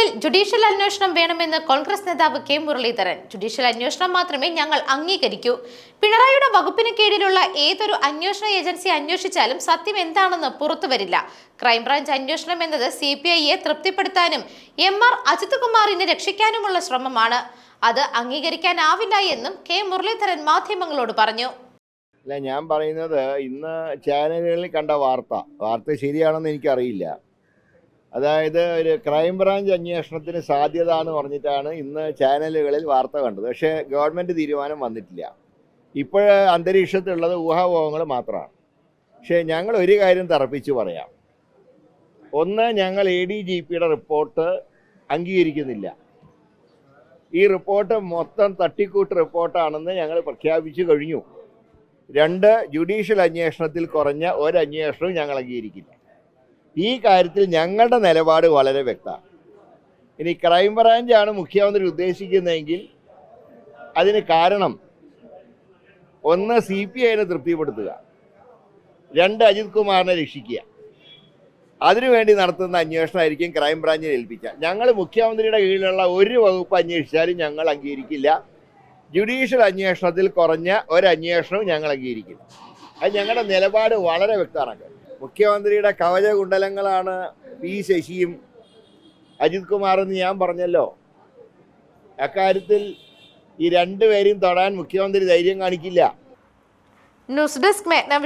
കേസുകളിൽ ജുഡീഷ്യൽ അന്വേഷണം വേണമെന്ന് കോൺഗ്രസ് നേതാവ് കെ മുരളീധരൻ. ജുഡീഷ്യൽ അന്വേഷണം മാത്രമേ ഞങ്ങൾ അംഗീകരിക്കൂ. പിണറായിയുടെ വകുപ്പിന് കീഴിലുള്ള ഏതൊരു അന്വേഷണ ഏജൻസി അന്വേഷിച്ചാലും സത്യം എന്താണെന്ന് പുറത്തുവരില്ല ക്രൈംബ്രാഞ്ച് അന്വേഷണം എന്നത് സി പി ഐയെ തൃപ്തിപ്പെടുത്താനും എം ആർ അജിത് കുമാറിനെ രക്ഷിക്കാനുമുള്ള ശ്രമമാണ്. അത് അംഗീകരിക്കാനാവില്ല എന്നും കെ മുരളീധരൻ മാധ്യമങ്ങളോട് പറഞ്ഞു. അല്ല ഞാൻ പറയുന്നത് ഇന്ന് ചാനലുകളിൽ കണ്ട വാർത്ത. വാർത്ത ശരിയാണെന്ന് എനിക്കറിയില്ല. അതായത് ഒരു ക്രൈംബ്രാഞ്ച് അന്വേഷണത്തിന് സാധ്യത എന്ന് പറഞ്ഞിട്ടാണ് ഇന്ന് ചാനലുകളിൽ വാർത്ത കണ്ടത്. പക്ഷേ ഗവൺമെന്റ് തീരുമാനം വന്നിട്ടില്ല. ഇപ്പോൾ അന്തരീക്ഷത്തിലുള്ളത് ഊഹാപോഹങ്ങൾ മാത്രമാണ്. പക്ഷേ ഞങ്ങൾ ഒരു കാര്യം തറപ്പിച്ച് പറയാം. ഒന്ന് ഞങ്ങൾ എ ഡി ജി പിയുടെ റിപ്പോർട്ട് അംഗീകരിക്കുന്നില്ല. ഈ റിപ്പോർട്ട് മൊത്തം തട്ടിക്കൂട്ട് റിപ്പോർട്ടാണെന്ന് ഞങ്ങൾ പ്രഖ്യാപിച്ചു കഴിഞ്ഞു. രണ്ട് ജുഡീഷ്യൽ അന്വേഷണത്തിൽ കുറഞ്ഞ ഒരു ഞങ്ങൾ അംഗീകരിക്കില്ല. ഈ കാര്യത്തിൽ ഞങ്ങളുടെ നിലപാട് വളരെ വ്യക്തമാണ്. ഇനി ക്രൈംബ്രാഞ്ചാണ് മുഖ്യമന്ത്രി ഉദ്ദേശിക്കുന്നതെങ്കിൽ അതിന് കാരണം ഒന്ന് സി പി ഐനെ തൃപ്തിപ്പെടുത്തുക. രണ്ട് അജിത് കുമാറിനെ രക്ഷിക്കുക. അതിനുവേണ്ടി നടത്തുന്ന അന്വേഷണമായിരിക്കും ക്രൈംബ്രാഞ്ചിനെ ഏൽപ്പിക്കുക. ഞങ്ങൾ മുഖ്യമന്ത്രിയുടെ കീഴിലുള്ള ഒരു വകുപ്പ് അന്വേഷിച്ചാലും ഞങ്ങൾ അംഗീകരിക്കില്ല. ജുഡീഷ്യൽ അന്വേഷണത്തിൽ കുറഞ്ഞ ഒരു അന്വേഷണവും ഞങ്ങൾ അംഗീകരിക്കില്ല. അത് ഞങ്ങളുടെ നിലപാട് വളരെ വ്യക്തമാണ്. മുഖ്യമന്ത്രിയുടെ കവച കുണ്ടലങ്ങളാണ് പി ശശിയും അജിത് കുമാറെന്ന് ഞാൻ പറഞ്ഞല്ലോ. അക്കാര്യത്തിൽ ഈ രണ്ടുപേരെയും തൊടാൻ മുഖ്യമന്ത്രി ധൈര്യം കാണിക്കില്ല. News desk മേഘ്ന